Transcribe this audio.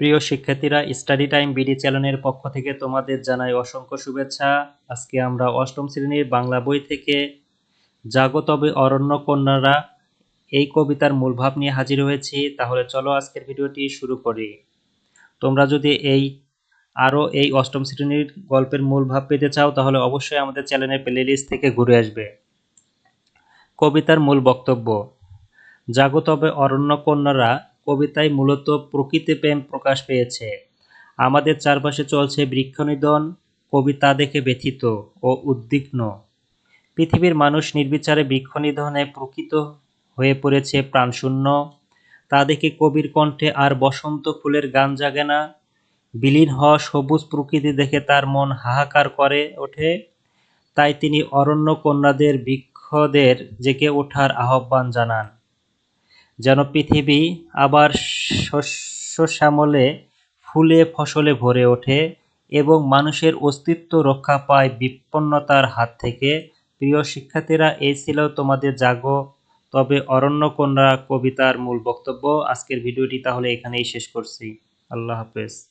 প্রিয় শিক্ষার্থীরা study time BD চ্যানেলের পক্ষ থেকে তোমাদের জানাই অসংখ্য শুভেচ্ছা। আজকে আমরা অষ্টম শ্রেণির বাংলা বই থেকে জাগো তবে অরণ্য কন্যারা এই কবিতার মূল ভাব নিয়ে হাজির হয়েছি। তাহলে চলো আজকের ভিডিওটি শুরু করি। তোমরা যদি এই আরও এই অষ্টম শ্রেণির গল্পের মূল ভাব পেতে চাও, তাহলে অবশ্যই আমাদের চ্যানেলের প্লেলিস্ট থেকে ঘুরে আসবে। কবিতার মূল বক্তব্য জাগো তবে অরণ্য কন্যারা কবিতায় মূলত প্রকৃতি প্রেম প্রকাশ পেয়েছে। আমাদের চারপাশে চলছে বৃক্ষনিধন কবি তা দেখে ব্যথিত ও উদ্বিগ্ন। পৃথিবীর মানুষ নির্বিচারে বৃক্ষনিধনে প্রকৃত হয়ে পড়েছে প্রাণশূন্য। তা দেখে কবির কণ্ঠে আর বসন্ত ফুলের গান জাগে না। বিলীন হওয়া সবুজ প্রকৃতি দেখে তার মন হাহাকার করে ওঠে। তাই তিনি অরণ্য কন্যাদের বৃক্ষদের জেগে ওঠার আহ্বান জানান। যেন পৃথিবী আবার শস্য শ্যামলে ফুলে ফসলে ভরে ওঠে এবং মানুষের অস্তিত্ব রক্ষা পায় বিপন্নতার হাত থেকে। প্রিয় শিক্ষার্থীরা, এই ছিল তোমাদের জাগো। তবে অরণ্যকন্যা কবিতার মূল বক্তব্য। আজকের ভিডিওটি তাহলে এখানেই শেষ করছি। আল্লাহ হাফেজ।